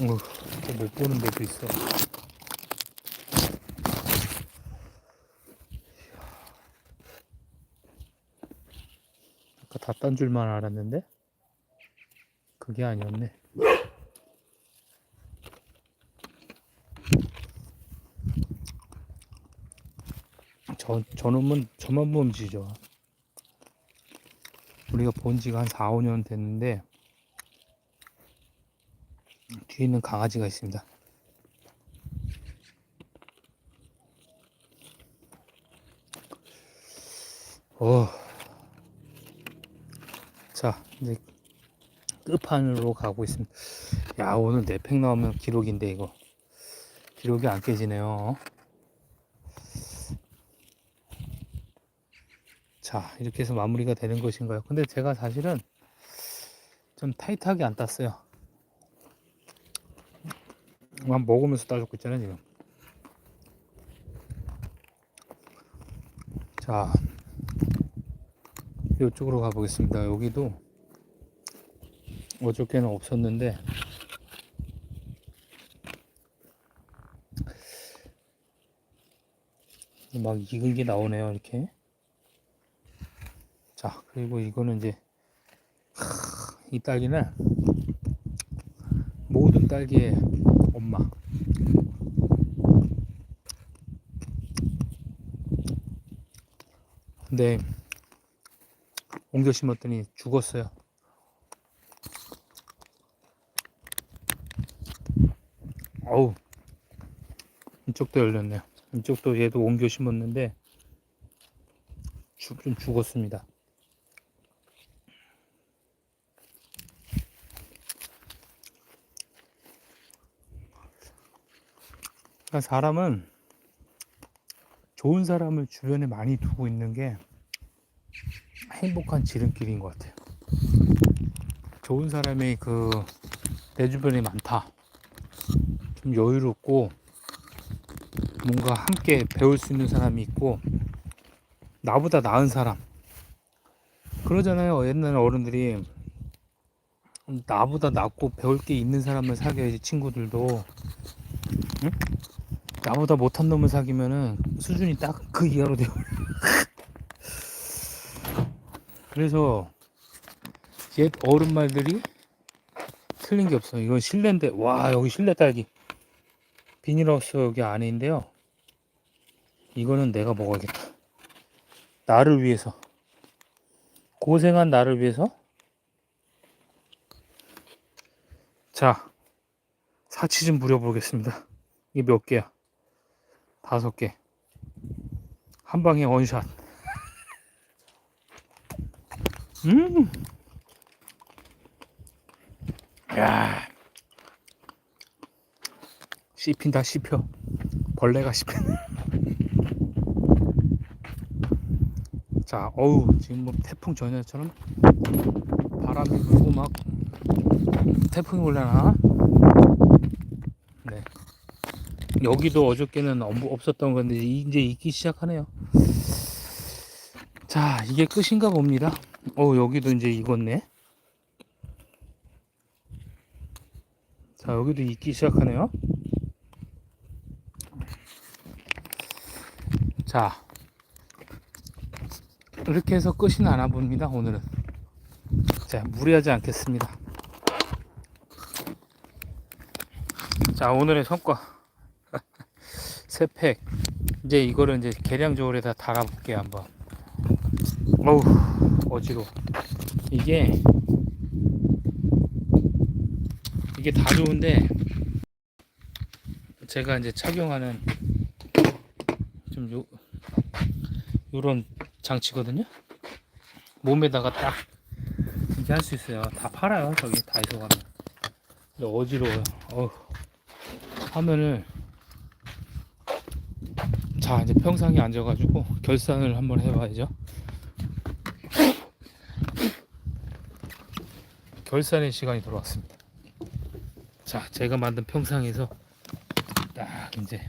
어, 또못 보는 데도 있어. 아까 다 딴 줄만 알았는데 그게 아니었네. 저, 저놈은 저만 보면 지죠. 우리가 본 지가 한 4, 5년 됐는데 뒤에 있는 강아지가 있습니다. 어. 자, 이제 끝판으로 가고 있습니다. 야, 오늘 네팩 나오면 기록인데 이거. 기록이 안 깨지네요. 자, 이렇게 해서 마무리가 되는 것인가요? 근데 제가 사실은 좀 타이트하게 안 땄어요. 만 먹으면서 따졌고 있잖아요, 지금. 자, 이쪽으로 가보겠습니다. 여기도 어저께는 없었는데, 막 익은 게 나오네요, 이렇게. 자, 그리고 이거는 이제, 이 딸기는 모든 딸기의 엄마. 근데 옮겨 심었더니 죽었어요. 어우, 이쪽도 열렸네요. 이쪽도 얘도 옮겨 심었는데 죽, 좀 죽었습니다. 그러니까 사람은 좋은 사람을 주변에 많이 두고 있는 게 행복한 지름길인 것 같아요. 좋은 사람이 그 내 주변에 많다. 좀 여유롭고 뭔가 함께 배울 수 있는 사람이 있고 나보다 나은 사람. 그러잖아요. 옛날 어른들이 나보다 낫고 배울 게 있는 사람을 사귀어야지 친구들도 응? 나보다 못한 놈을 사귀면은 수준이 딱 그 이하로 돼요. 그래서 옛 어른 말들이 틀린 게 없어. 이건 실내인데, 와, 여기 실내 딸기. 비닐하우스 여기 안에인데요. 이거는 내가 먹어야겠다. 나를 위해서. 고생한 나를 위해서. 자, 사치 좀 부려보겠습니다. 이게 몇 개야? 다섯 개. 한 방에 원샷. 음. 야. 씹힌다 씹혀. 벌레가 씹히네. 자, 어우, 지금 뭐 태풍 전야처럼 바람이 불고 막 태풍이 올려나? 네. 여기도 어저께는 없- 없었던 건데 이제 있기 시작하네요. 자, 이게 끝인가 봅니다. 어, 여기도 이제 익었네. 자, 여기도 익기 시작하네요. 자, 이렇게 해서 끝이 나나 봅니다, 오늘은. 자, 무리하지 않겠습니다. 자, 오늘의 성과. 세 팩. 이제 이거를 이제 계량적으로 다 달아볼게요, 한번. 어우, 어지러워. 이게, 이게 다 좋은데, 제가 이제 착용하는 좀 요, 요런 장치거든요. 몸에다가 딱 이렇게 할 수 있어요. 다 팔아요. 저기 다이소 가면. 근데 어지러워요. 어우. 화면을 자 이제 평상에 앉아가지고 결산을 한번 해봐야죠. 결산의 시간이 돌아왔습니다. 자 제가 만든 평상에서 딱 이제